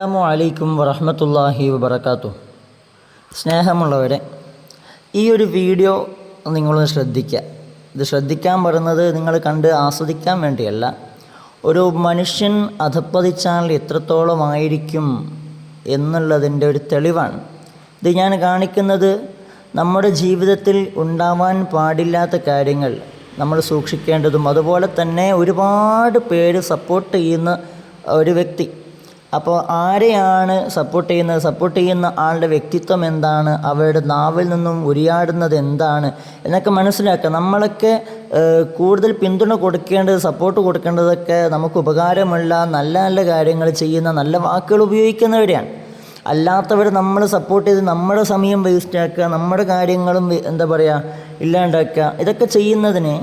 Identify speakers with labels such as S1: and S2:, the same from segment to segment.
S1: അസ്സാമു അലൈക്കും വറഹമത്തല്ലാഹി വബർക്കാത്തു സ്നേഹമുള്ളവരെ ഈ ഒരു വീഡിയോ നിങ്ങളൊന്ന് ശ്രദ്ധിക്കുക ഇത് ശ്രദ്ധിക്കാൻ പറയുന്നത് നിങ്ങൾ കണ്ട് ആസ്വദിക്കാൻ വേണ്ടിയല്ല. ഒരു മനുഷ്യൻ അധപ്പതിച്ചാൽ എത്രത്തോളമായിരിക്കും എന്നുള്ളതിന്റെ ഒരു തെളിവാണ്. ഇത് ഞാൻ കാണിക്കുന്നത് നമ്മുടെ ജീവിതത്തിൽ ഉണ്ടാവാൻ പാടില്ലാത്ത കാര്യങ്ങൾ നമ്മൾ സൂക്ഷിക്കേണ്ടതും അതുപോലെ തന്നെ ഒരുപാട് പേര് സപ്പോർട്ട് ചെയ്യുന്ന ഒരു വ്യക്തി അപ്പോൾ ആരെയാണ് സപ്പോർട്ട് ചെയ്യുന്നത്? സപ്പോർട്ട് ചെയ്യുന്ന ആളുടെ വ്യക്തിത്വം എന്താണ്? അവരുടെ നാവിൽ നിന്നും ഉരിയാടുന്നത് എന്താണ്? എന്നൊക്കെ മനസ്സിലാക്കുക. നമ്മളൊക്കെ കൂടുതൽ പിന്തുണ കൊടുക്കേണ്ടത് സപ്പോർട്ട് കൊടുക്കേണ്ടതൊക്കെ നമുക്ക് ഉപകാരമുള്ള നല്ല നല്ല കാര്യങ്ങൾ ചെയ്യുന്ന നല്ല വാക്കുകൾ ഉപയോഗിക്കുന്നവരെയാണ്. അല്ലാത്തവർ നമ്മൾ സപ്പോർട്ട് ചെയ്ത് നമ്മുടെ സമയം വേസ്റ്റ് ആക്കുക നമ്മുടെ കാര്യങ്ങളും എന്താ പറയുക ഇല്ലാണ്ടാക്കുക ഇതൊക്കെ ചെയ്യുന്നതിന്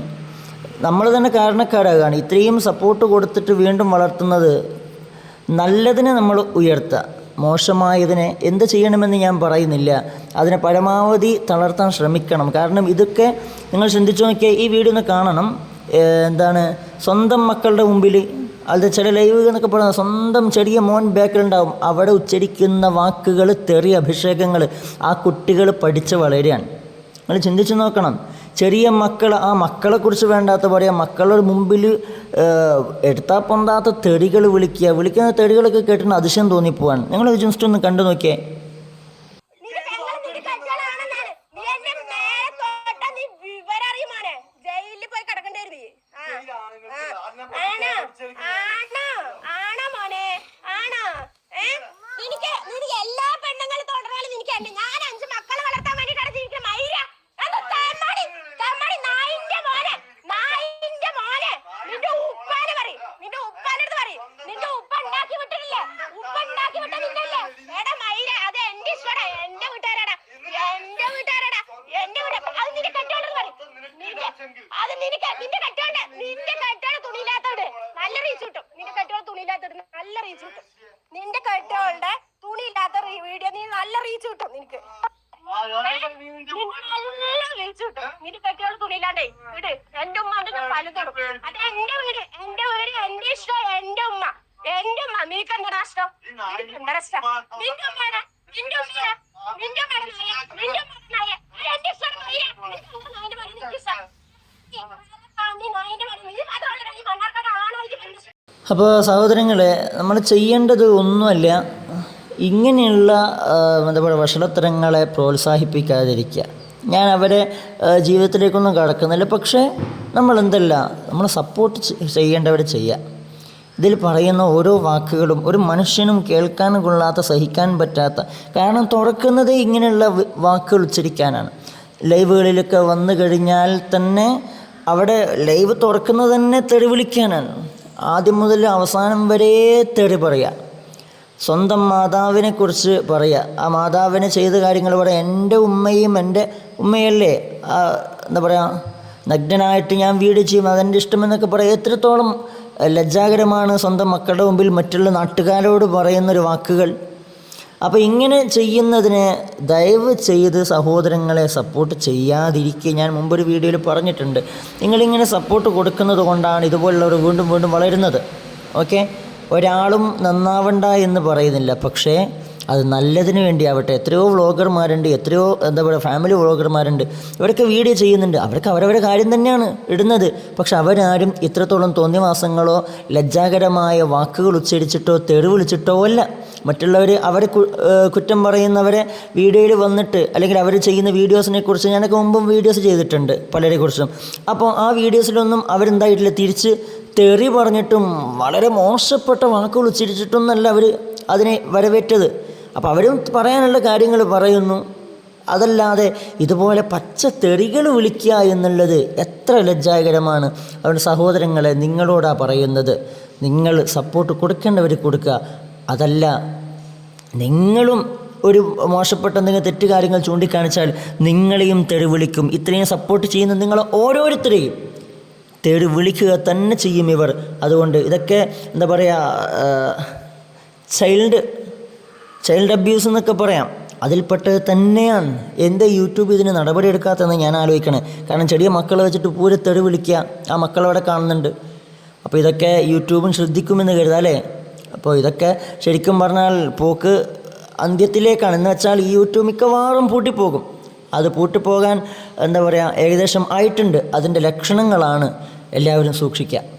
S1: നമ്മൾ തന്നെ കാരണക്കാരാകുകയാണ് ഇത്രയും സപ്പോർട്ട് കൊടുത്തിട്ട് വീണ്ടും വളർത്തുന്നത് നല്ലതിനെ നമ്മൾ ഉയർത്തുക മോശമായതിനെ എന്ത് ചെയ്യണമെന്ന് ഞാൻ പറയുന്നില്ല. അതിനെ പരമാവധി തളർത്താൻ ശ്രമിക്കണം. കാരണം ഇതൊക്കെ നിങ്ങൾ ചിന്തിച്ചു നോക്കിയാൽ ഈ വീഡിയോ ഒന്ന് കാണണം. എന്താണ് സ്വന്തം മക്കളുടെ മുമ്പിൽ അത് ചില ലൈവ് എന്നൊക്കെ പറയുന്നത് സ്വന്തം ചെറിയ മോൻ ബാക്കിലുണ്ടാവും. അവിടെ ഉച്ചരിക്കുന്ന വാക്കുകൾ തെറി അഭിഷേകങ്ങൾ ആ കുട്ടികൾ പഠിച്ച് വളരുകയാണ്. നിങ്ങൾ ചിന്തിച്ചു നോക്കണം. ചെറിയ മക്കൾ ആ മക്കളെക്കുറിച്ച് വേണ്ടാത്ത പറയാം മക്കളുടെ മുമ്പിൽ എടുത്താൽ പൊന്താത്ത തെടികൾ വിളിക്കുക. വിളിക്കുന്ന തെറികളൊക്കെ കേട്ടിട്ട് അതിശയം തോന്നിപ്പോവാണ്. നിങ്ങൾ ജസ്റ്റ് ഒന്ന് കണ്ടു നോക്കിയേ
S2: നിന്റെ പെങ്ങൾ നിന്റെ കെട്ടിയോളാണെന്നാണ്. നീ എന്നെ നേരെ തൊട്ടാ നീ വിവരറിയും മോനെ. ജയിലിൽ പോയി കിടക്കേണ്ടി വരും നീ. ആ. ആ. ആണോ? ആണോ? ആണോ മോനെ? ആണോ? ഏ? നിനക്ക് നിനക്ക് എല്ലാ പെണ്ണുങ്ങളും തൊടണാലും നിനക്ക് എന്നെ ഞാൻ അഞ്ച് മക്കളെ വളർത്താൻ വേണ്ടിട്ടാണ് ജീവിക്കുന്നത് മൈര അത് തെമ്മാടി തെമ്മാടി നായിന്റെ മോനെ നായിന്റെ മോനെ നിന്റെ ഉപ്പാന് പറയും നിന്റെ ഉപ്പാന്റെ അടുത്ത് പറയും നിന്റെ ഉപ്പ ഉണ്ടാക്കി വിട്ടിട്ടില്ലേ ഉപ്പ ഉണ്ടാക്കി വിട്ട നിന്നല്ലേ എടാ മൈര അത് എന്റെ ഇഷ്ടടാ എന്റെ വീട്ടുകാരാടാ എന്റെ വീട്ടുകാരാടാ എന്റെ വീട് അത് നിന്റെ കെട്ടോണ്ട് പറയും നിന്റെ അത് നിനക്ക് നിന്റെ കെട്ടോണ്ട് നിന്റെ കെട്ടോണ്ട് തുണിയില്ലാത്തോട് നല്ല റീച്ച് കിട്ടും. നിന്റെ കെട്ടോട് തുണിയില്ലാത്തോട് നല്ല റീച്ച് കിട്ടും. നിന്റെ കെട്ടോളുടെ തുണിയില്ലാത്ത വീഡിയോ നീ നല്ല റീച്ച് കിട്ടും നിനക്ക്. നിന്റെ കെട്ടോൾ തുണിയില്ലാണ്ടേ വിട്. എന്റെ ഉമ്മ ഞാൻ പലതോടും അത് എന്റെ വീട് എന്റെ വീട് എന്റെ ഇഷ്ടം എന്റെ ഉമ്മ. എന്റെ ഉമ്മ നിനക്ക് എന്താ ഇഷ്ടം? എന്താ നഷ്ടം നിന്റെ ഉമ്മയാണ് നിന്റെ ഉമ്മയാണ് നിന്റെ ഉമ്മയാണ് നിന്റെ ഉമ്മയാണ് നായ അത് എന്റെ ഇഷ്ടമാണ് നായ നിന്റെ ഉമ്മ നായന്റെ പണി നിനക്ക് ഇഷ്ടം നീ നായന്റെ പണി നീ മാത്രമല്ല ഈ മണ്ണാർക്കാട് ആണോ ഇത് പെണ്ണ്
S1: അപ്പോൾ സഹോദരങ്ങളെ നമ്മൾ ചെയ്യേണ്ടത് ഒന്നുമല്ല ഇങ്ങനെയുള്ള എന്താ പറയുക വഷളത്തരങ്ങളെ പ്രോത്സാഹിപ്പിക്കാതിരിക്കുക. ഞാൻ അവരെ ജീവിതത്തിലേക്കൊന്നും കടക്കുന്നില്ല. പക്ഷേ നമ്മൾ എന്തല്ല നമ്മൾ സപ്പോർട്ട് ചെയ്യേണ്ടവർ ചെയ്യുക. ഇതിൽ പറയുന്ന ഓരോ വാക്കുകളും ഒരു മനുഷ്യനും കേൾക്കാൻ കൊള്ളാത്ത സഹിക്കാൻ പറ്റാത്ത കാരണം തുറക്കുന്നത് ഇങ്ങനെയുള്ള വാക്കുകൾ ഉച്ചരിക്കാനാണ്. ലൈവുകളിലൊക്കെ വന്നു കഴിഞ്ഞാൽ തന്നെ അവിടെ ലൈവ് തുറക്കുന്നത് തന്നെ തെറി വിളിക്കാനാണ് ആദ്യം മുതൽ അവസാനം വരെ തേടി പറയുക. സ്വന്തം മാതാവിനെക്കുറിച്ച് പറയുക. ആ മാതാവിനെ ചെയ്ത കാര്യങ്ങൾ പറയാം. എന്റെ ഉമ്മയും എന്റെ ഉമ്മയല്ലേ? എന്താ പറയുക നഗ്നനായിട്ട് ഞാൻ വീട് ചെയ്യും. അതെന്റെ ഇഷ്ടമെന്നൊക്കെ പറയാം. എത്രത്തോളം ലജ്ജാകരമാണ് സ്വന്തം മക്കളുടെ മുമ്പിൽ മറ്റുള്ള നാട്ടുകാരോട് പറയുന്നൊരു വാക്കുകൾ. അപ്പോൾ ഇങ്ങനെ ചെയ്യുന്നതിന് ദയവ് ചെയ്ത് സഹോദരങ്ങളെ സപ്പോർട്ട് ചെയ്യാതിരിക്കുക ഞാൻ മുമ്പൊരു വീഡിയോയിൽ പറഞ്ഞിട്ടുണ്ട്. നിങ്ങളിങ്ങനെ സപ്പോർട്ട് കൊടുക്കുന്നത് കൊണ്ടാണ് ഇതുപോലുള്ളവർ വീണ്ടും വീണ്ടും വളരുന്നത്. ഓക്കെ ഒരാളും നന്നാവണ്ട എന്ന് പറയുന്നില്ല. പക്ഷേ അത് നല്ലതിന് വേണ്ടി വേണ്ടിയാവട്ടെ. എത്രയോ വ്ളോഗർമാരുണ്ട് എത്രയോ എന്താ പറയുക ഫാമിലി വ്ളോഗർമാരുണ്ട്. ഇവരൊക്കെ വീഡിയോ ചെയ്യുന്നുണ്ട്. അവർക്ക് അവരവരുടെ കാര്യം തന്നെയാണ് ഇടുന്നത്. പക്ഷെ അവരാരും ഇത്രത്തോളം തോന്നിയവാസങ്ങളോ ലജ്ജാകരമായ വാക്കുകൾ ഉച്ചരിച്ചിട്ടോ തെറി വിളിച്ചിട്ടോ അല്ല. മറ്റുള്ളവർ അവരെ കുറ്റം പറയുന്നവരെ വീഡിയോയിൽ വന്നിട്ട് അല്ലെങ്കിൽ അവർ ചെയ്യുന്ന വീഡിയോസിനെ കുറിച്ച് ഞാനൊക്കെ മുമ്പും വീഡിയോസ് ചെയ്തിട്ടുണ്ട് പലരെ കുറിച്ചും. അപ്പോൾ ആ വീഡിയോസിലൊന്നും അവരെന്തായിട്ടില്ല? തിരിച്ച് തെറി പറഞ്ഞിട്ടും വളരെ മോശപ്പെട്ട വാക്കുകൾ ഉച്ചരിച്ചിട്ടൊന്നല്ല അവർ അതിനെ വരവേറ്റത്. അപ്പോൾ അവരും പറയാനുള്ള കാര്യങ്ങൾ പറയുന്നു. അതല്ലാതെ ഇതുപോലെ പച്ച തെറികൾ വിളിക്കുക എന്നുള്ളത് എത്ര ലജ്ജാകരമാണ്. അവരുടെ സഹോദരങ്ങളെ നിങ്ങളോടാ പറയുന്നത്. നിങ്ങൾ സപ്പോർട്ട് കൊടുക്കേണ്ടവർ കൊടുക്കുക. അതല്ല നിങ്ങളും ഒരു മോശപ്പെട്ട എന്തെങ്കിലും തെറ്റ് കാര്യങ്ങൾ ചൂണ്ടിക്കാണിച്ചാൽ നിങ്ങളെയും തെറി വിളിക്കും. ഇത്രയും സപ്പോർട്ട് ചെയ്യുന്ന നിങ്ങൾ ഓരോരുത്തരെയും തെറി വിളിക്കുക തന്നെ ചെയ്യും ഇവർ. അതുകൊണ്ട് ഇതൊക്കെ എന്താ പറയുക ചൈൽഡ് ചൈൽഡ് അബ്യൂസ് എന്നൊക്കെ പറയാം. അതിൽപ്പെട്ടത് തന്നെയാണ്. എന്റെ യൂട്യൂബ് ഇതിന് നടപടി എടുക്കാത്തതെന്ന് ഞാൻ ആലോചിക്കണേ. കാരണം ചെറിയ മക്കളെ വെച്ചിട്ട് പൂരെ തെറി വിളിക്കുക. ആ മക്കളവിടെ കാണുന്നുണ്ട്. അപ്പോൾ ഇതൊക്കെ യൂട്യൂബും ശ്രദ്ധിക്കുമെന്ന് കരുതാം അല്ലേ? അപ്പോൾ ഇതൊക്കെ ശരിക്കും പറഞ്ഞാൽ പോക്ക് അന്ത്യത്തിലേക്കാണ്. എന്ന് വെച്ചാൽ ഈ യൂട്യൂബ് മിക്കവാറും പൂട്ടിപ്പോകും. അത് പൂട്ടിപ്പോകാൻ എന്താ പറയുക ഏകദേശം ആയിട്ടുണ്ട്. അതിന്റെ ലക്ഷണങ്ങളാണ് എല്ലാവരും സൂക്ഷിക്കുക.